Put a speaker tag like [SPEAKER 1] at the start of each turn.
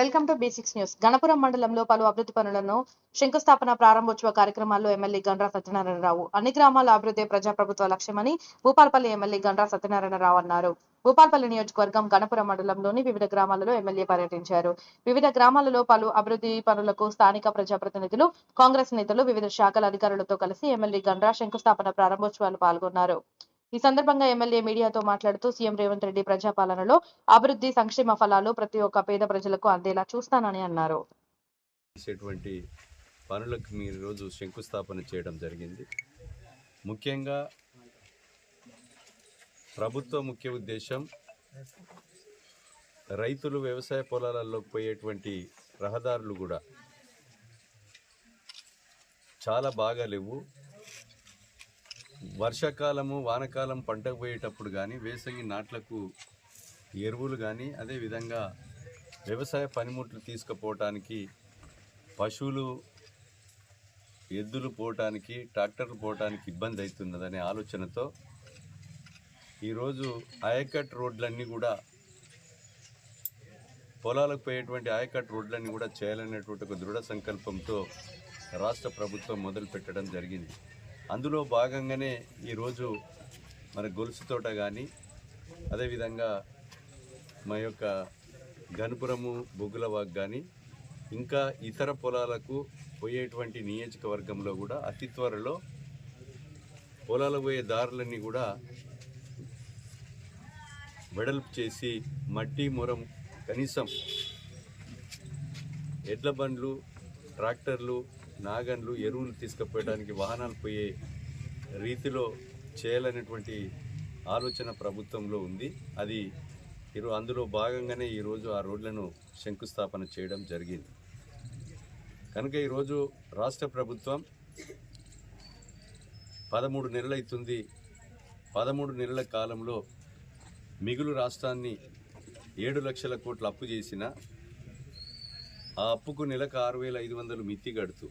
[SPEAKER 1] Welcome to basics news. Ganapuram మండలంలో పలు అభివృద్ధి పనులను శంకుస్థాపన ప్రారంభోత్సవ కార్యక్రమాల్లో ఎమ్మెల్యే గండ్రా సత్యనారాయణరావు. అన్ని గ్రామాల అభివృద్ధి ప్రజాప్రభుత్వ లక్ష్యమని భూపాల్పల్లి ఎమ్మెల్యే గండ్రా సత్యనారాయణరావు అన్నారు. భూపాల్పల్లి నియోజకవర్గం గణపురం మండలంలోని వివిధ గ్రామాలలో ఎమ్మెల్యే పర్యటించారు. వివిధ గ్రామాలలో పలు అభివృద్ధి పనులకు స్థానిక ప్రజాప్రతినిధులు కాంగ్రెస్ నేతలు వివిధ శాఖల అధికారులతో కలిసి ఎమ్మెల్యే గండ్రా శంకుస్థాపన ప్రారంభోత్సవాలు పాల్గొన్నారు. ఈ సందర్భంగా ఎమ్మెల్యే మీడియాతో మాట్లాడుతూ సీఎం రేవంత్ రెడ్డి ప్రజాపాలనలో అభివృద్ధి సంక్షేమ ఫలాలు ప్రతి ఒక్క పేద ప్రజలకు అందేలా చూస్తానని అన్నారు.
[SPEAKER 2] పనులకు మీరు రోజు శంకుస్థాపన చేయడం జరిగింది. ముఖ్యంగా ప్రభుత్వ ముఖ్య ఉద్దేశం రైతులు వ్యవసాయ పొలాలలో పోయేటువంటి రహదారులు కూడా చాలా బాగా లేవు. వర్షాకాలము వానకాలం పంటకు పోయేటప్పుడు కానీ వేసంగి నాట్లకు ఎరువులు కానీ అదేవిధంగా వ్యవసాయ పనిముట్లు తీసుకుపోవటానికి పశువులు ఎద్దులు పోవటానికి ట్రాక్టర్లు పోవటానికి ఇబ్బంది అవుతున్నదనే ఆలోచనతో ఈరోజు ఆయకట్ రోడ్లన్నీ కూడా పొలాలకు పోయేటువంటి ఆయకట్ రోడ్లన్నీ కూడా చేయాలనేటువంటి ఒక దృఢ సంకల్పంతో రాష్ట్ర ప్రభుత్వం మొదలుపెట్టడం జరిగింది. అందులో భాగంగానే ఈరోజు మన గొలుసు తోట కానీ అదేవిధంగా మా యొక్క గనుపురము బొగ్గులవాగ్ కానీ ఇంకా ఇతర పొలాలకు పోయేటువంటి నియోజకవర్గంలో కూడా అతి త్వరలో పొలాలకు పోయే దారులన్నీ కూడా వెడల్పు చేసి మట్టి మొరం కనీసం ఎడ్ల బండ్లు ట్రాక్టర్లు నాగన్లు ఎరువులు తీసుకుపోయడానికి వాహనాలు పోయే రీతిలో చేయాలనేటువంటి ఆలోచన ప్రభుత్వంలో ఉంది. అది ఈరో అందులో భాగంగానే ఈరోజు ఆ రోడ్లను శంకుస్థాపన చేయడం జరిగింది. కనుక ఈరోజు రాష్ట్ర ప్రభుత్వం పదమూడు నెలలైతుంది. పదమూడు నెలల కాలంలో మిగులు రాష్ట్రాన్ని ఏడు లక్షల కోట్లు అప్పు చేసిన ఆ అప్పుకు నెలకు ఆరు వేల ఐదు వందలు మిత్తి గడుతూ